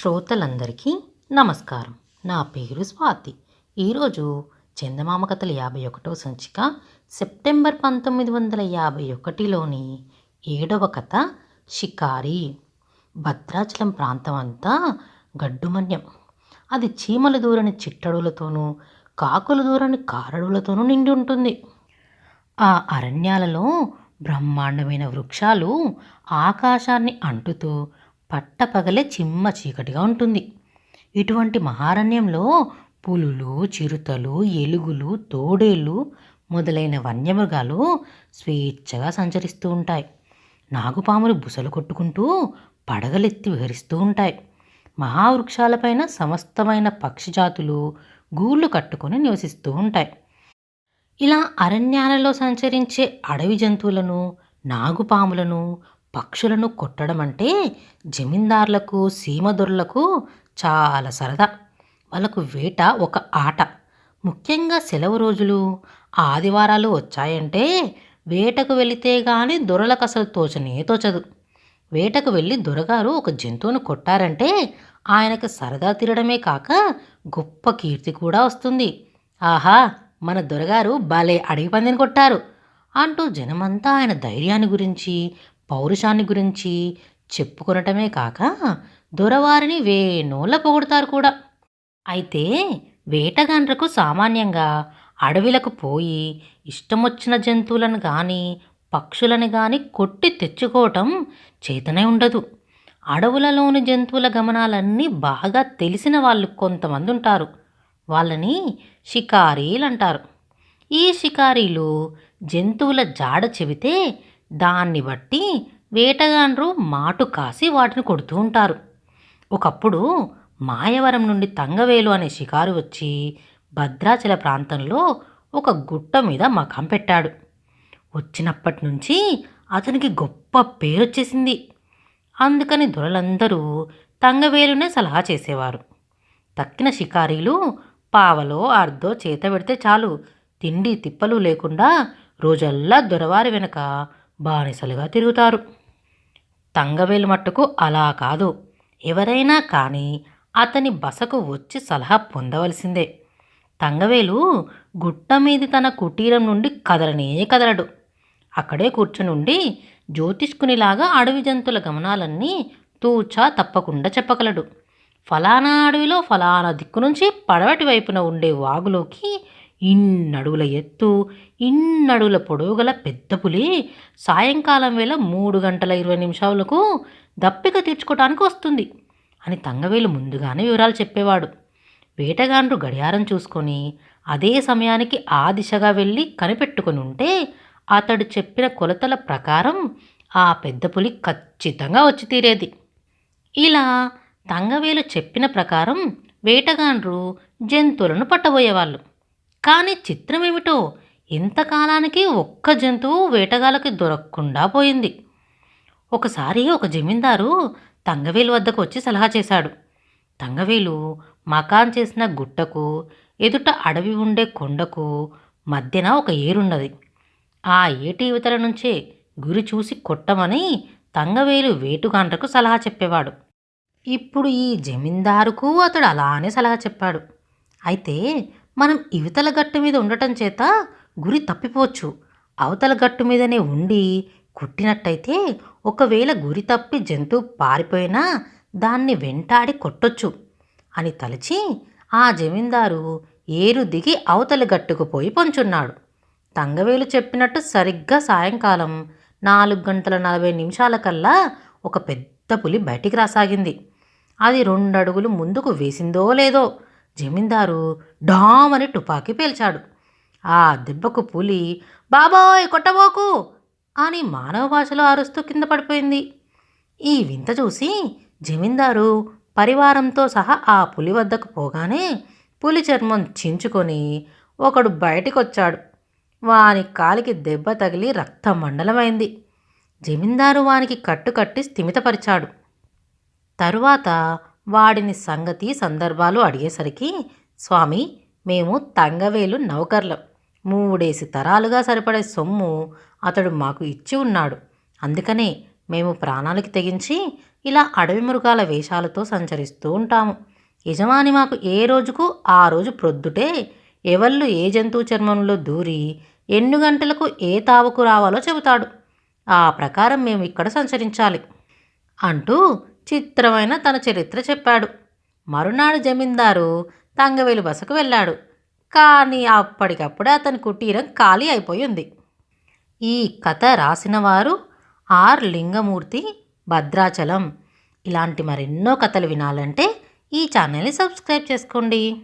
శ్రోతలందరికీ నమస్కారం. నా పేరు స్వాతి. ఈరోజు చందమామ కథల యాభై ఒకటో సంచిక సెప్టెంబర్ పంతొమ్మిది వందల యాభై ఒకటిలోని ఏడవ కథ షికారి. భద్రాచలం ప్రాంతం అంతా గడ్డుమన్యం. అది చీమలు దూరని చిట్టడులతోనూ కాకులు దూరని కారడులతోనూ నిండి ఉంటుంది. ఆ అరణ్యాలలో బ్రహ్మాండమైన వృక్షాలు ఆకాశాన్ని అంటుతూ పట్టపగలే చిమ్మ చీకటిగా ఉంటుంది. ఇటువంటి మహారణ్యంలో పులులు చిరుతలు ఎలుగులు తోడేళ్ళు మొదలైన వన్యమృగాలు స్వేచ్ఛగా సంచరిస్తూ ఉంటాయి. నాగుపాములు బుసలు కొట్టుకుంటూ పడగలెత్తి విహరిస్తూ ఉంటాయి. మహావృక్షాలపైన సమస్తమైన పక్షి జాతులు గూళ్ళు కట్టుకొని నివసిస్తూ ఉంటాయి. ఇలా అరణ్యాలలో సంచరించే అడవి జంతువులను నాగుపాములను పక్షులను కొట్టడం అంటే జమీందారులకు సీమదొరలకు చాలా సరదా. వాళ్ళకు వేట ఒక ఆట. ముఖ్యంగా సెలవు రోజులు ఆదివారాలు వచ్చాయంటే వేటకు వెళితే గాని దొరలకు అసలు తోచనే తోచదు. వేటకు వెళ్ళి దొరగారు ఒక జంతువును కొట్టారంటే ఆయనకు సరదా తీరడమే కాక గొప్ప కీర్తి కూడా వస్తుంది. ఆహా మన దొరగారు భలే అడవి పందిని కొట్టారు అంటూ జనమంతా ఆయన ధైర్యాన్ని గురించి పౌరుషాన్ని గురించి చెప్పుకొనటమే కాక దొరవారిని వేణోళ్ళ పొగుడతారు కూడా. అయితే వేటగాండ్రకు సామాన్యంగా అడవిలకు పోయి ఇష్టమొచ్చిన జంతువులను కానీ పక్షులను కానీ కొట్టి తెచ్చుకోవటం చేతనే ఉండదు. అడవులలోని జంతువుల గమనాలన్నీ బాగా తెలిసిన వాళ్ళు కొంతమంది ఉంటారు వాళ్ళని షికారీలు అంటారు ఈ షికారీలు జంతువుల జాడ చెబితే దాన్ని బట్టి వేటగాండ్రు మాటు కాసి వాటిని కొడుతూ ఉంటారు. ఒకప్పుడు మాయవరం నుండి తంగవేలు అనే షికారు వచ్చి భద్రాచల ప్రాంతంలో ఒక గుట్ట మీద మకం పెట్టాడు. వచ్చినప్పటి నుంచి అతనికి గొప్ప పేరు వచ్చేసింది అందుకని దొరలందరూ తంగవేలునే సలహా చేసేవారు. తక్కిన షికారీలు పావలో అర్ధో చేత పెడితే చాలు తిండి తిప్పలు లేకుండా రోజల్లా దొరవారి వెనక బానిసలుగా తిరుగుతారు. తంగవేలు మట్టుకు అలా కాదు. ఎవరైనా కానీ అతని బసకు వచ్చి సలహా పొందవలసిందే. తంగవేలు గుట్ట మీది తన కుటీరం నుండి కదలనే కదలడు. అక్కడే కూర్చుని ఉండి జ్యోతిష్కునిలాగా అడవి జంతువుల గమనాలన్నీ తూచా తప్పకుండా చెప్పగలడు. ఫలానా అడవిలో ఫలానా దిక్కు నుంచి పడవటి వైపున ఉండే వాగులోకి ఇన్నడుగుల ఎత్తు ఇన్నడుగుల పొడవు గల పెద్ద పులి సాయంకాలం వేళ మూడు గంటల ఇరవై నిమిషాలకు దప్పిక తీర్చుకోవటానికి వస్తుంది అని తంగవేలు ముందుగానే వివరాలు చెప్పేవాడు. వేటగాండ్రు గడియారం చూసుకొని అదే సమయానికి ఆ దిశగా వెళ్ళి కనిపెట్టుకుని ఉంటే అతడు చెప్పిన కొలతల ప్రకారం ఆ పెద్ద పులి ఖచ్చితంగా వచ్చి తీరేది. ఇలా తంగవేలు చెప్పిన ప్రకారం వేటగాండ్రు జంతువులను పట్టబోయేవాళ్ళు. కానీ చిత్రం ఏమిటో ఇంతకాలానికి ఒక్క జంతువు వేటగాళ్ళకి దొరకకుండా పోయింది. ఒకసారి ఒక జమీందారు తంగవేలు వద్దకు వచ్చి సలహా చేశాడు. తంగవేలు మకాన్ చేసిన గుట్టకు ఎదుట అడవి ఉండే కొండకు మధ్యన ఒక ఏరున్నది. ఆ ఏటి యువతల నుంచే గురి చూసి కొట్టమని తంగవేలు వేటుగాండ్రకు సలహా చెప్పేవాడు. ఇప్పుడు ఈ జమీందారుకు అతడు అలానే సలహా చెప్పాడు. అయితే మనం ఇవతల గట్టు మీద ఉండటం చేత గురి తప్పిపోవచ్చు. అవతల గట్టు మీదనే ఉండి కొట్టినట్టయితే ఒకవేళ గురి తప్పి జంతువు పారిపోయినా దాన్ని వెంటాడి కొట్టొచ్చు అని తలచి ఆ జమీందారు ఏరు దిగి అవతలి గట్టుకు పోయి పొంచున్నాడు. తంగవేలు చెప్పినట్టు సరిగ్గా సాయంకాలం నాలుగు గంటల నలభై నిమిషాల కల్లా ఒక పెద్ద పులి బయటికి రాసాగింది. అది రెండు అడుగులు ముందుకు వేసిందో లేదో జమీందారు డామని టుపాకి పేల్చాడు. ఆ దెబ్బకు పులి బాబోయ్ కొట్టబోకు! అని మానవ భాషలో అరుస్తూ కింద పడిపోయింది. ఈ వింత చూసి జమీందారు పరివారంతో సహా ఆ పులి వద్దకు పోగానే పులి చర్మం చించుకొని ఒకడు బయటికొచ్చాడు. వాని కాలికి దెబ్బ తగిలి రక్త మండలమైంది. జమీందారు వానికి కట్టుకట్టి స్థిమితపరిచాడు. తరువాత వాడిని సంగతి సందర్భాలు అడిగేసరికి స్వామి మేము తంగవేలు నౌకర్లం. మూడేసి తరాలుగా సరిపడే సొమ్ము అతడు మాకు ఇచ్చి ఉన్నాడు. అందుకనే మేము ప్రాణాలకి తెగించి ఇలా అడవి మృగాల వేషాలతో సంచరిస్తూ ఉంటాము. యజమాని మాకు ఏ రోజుకు ఆ రోజు ప్రొద్దుటే ఎవళ్ళు ఏ జంతువు చర్మంలో దూరి ఎన్ని గంటలకు ఏ తావుకు రావాలో చెబుతాడు. ఆ ప్రకారం మేము ఇక్కడ సంచరించాలి అంటూ చిత్రమైన తన చరిత్ర చెప్పాడు. మరునాడు జమీందారు తంగవేలు బసకు వెళ్ళాడు. కానీ అప్పటికప్పుడే అతని కుటీరం ఖాళీ అయిపోయింది ఈ కథ రాసినవారు ఆర్. లింగమూర్తి భద్రాచలం. ఇలాంటి మరెన్నో కథలు వినాలంటే ఈ ఛానల్ని సబ్స్క్రైబ్ చేసుకోండి.